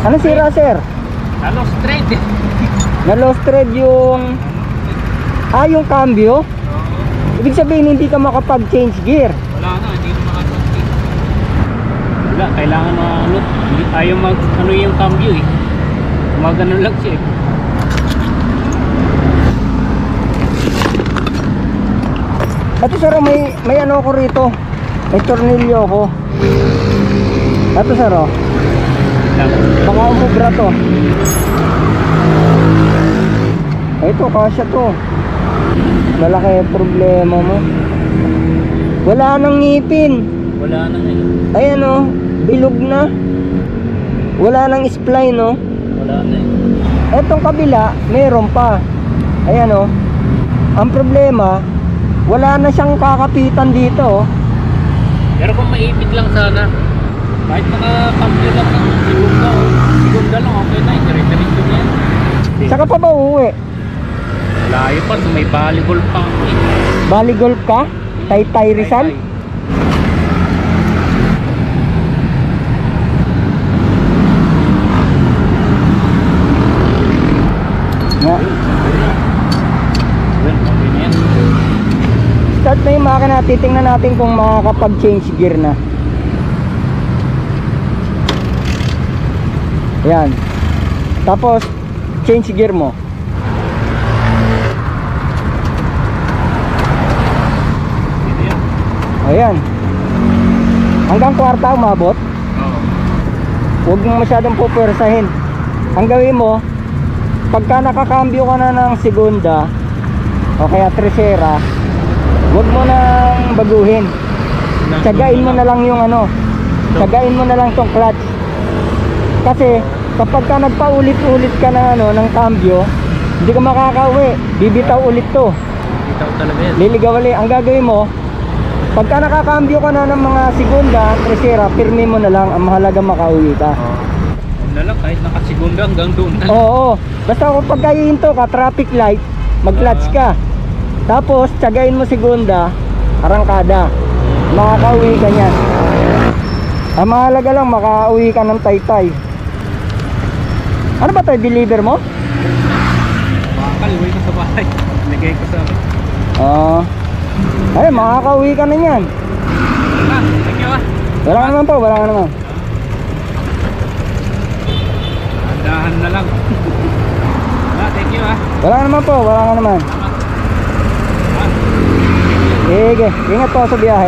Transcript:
Ano sira sir? Ano, straight eh. Na lost thread yung... Ah, yung cambio? Ibig sabihin hindi ka makapag-change gear. Wala na, hindi ko makapag Wala, kailangan na ano, hindi ayaw mag, ano yung cambio eh. Magano lang siya eh. Ito sir, may, may ano ko rito. May tornilyo ko. Ito sir, oh. Lang. Baka umubra to. Ito, kasya to. Malaki yung problema mo. Wala nang ngipin. Wala na eh. Ayan oh, bilog na. Wala nang spline no. Wala na eh. Etong kabila, meron pa. Ayan oh. Ang problema, wala na siyang kakapitan dito oh. Pero kung maipit lang sana, kahit naka-cambio lang ng segunda o segunda lang, okay na, dire-diretso na yan. Saka pa ba uuwi? Layo pa, so may volleyball pa eh. Bali golf ka? Taytay Rizal? Tay-tay. Nga. Well, okay na yan. Start na yung makina, titingnan natin kung makakapag-change gear na. Yan. Tapos, change gear mo. Ayan. Hanggang kwarta umabot. Huwag mong masyadong pupwersahin. Ang gawin mo, pagka nakakambyo ka na ng segunda, o kaya tresera, huwag mo nang baguhin. Tsagain mo na lang yung ano, tsagain mo na lang tong clutch. Kasi, kapag ka nagpaulit-ulit ka ng ano, ng cambio, hindi ka makakauwi. Bibitaw ulit to. Bitaw talaga yan. Liligaw ulit. Ang gagawin mo, pagka nakakambyo ka na ng mga segunda, tresera, pirmi mo na lang. Ang mahalaga makauwi ka. Oo. Yun na lang, kahit nakasigunda hanggang doon na. Oo, basta kung pagkahihinto ka, traffic light, mag-clutch ka. Tapos, tsagain mo segunda, arangkada. Makakauwi ka niyan. Ang mahalaga lang, makauwi ka ng taytay. Ano ba to, deliver mo? Bakal, uwi ko sa bahay. Nagay ko sa akin. Oo. ay, makakauwi ka na niyan. Ah, thank you ah. Wala ka naman po, wala ka naman. Andahan na lang. ah, thank you ah. Wala ka naman po, wala ka naman. Ah. Sige, ingat po sa biyahe.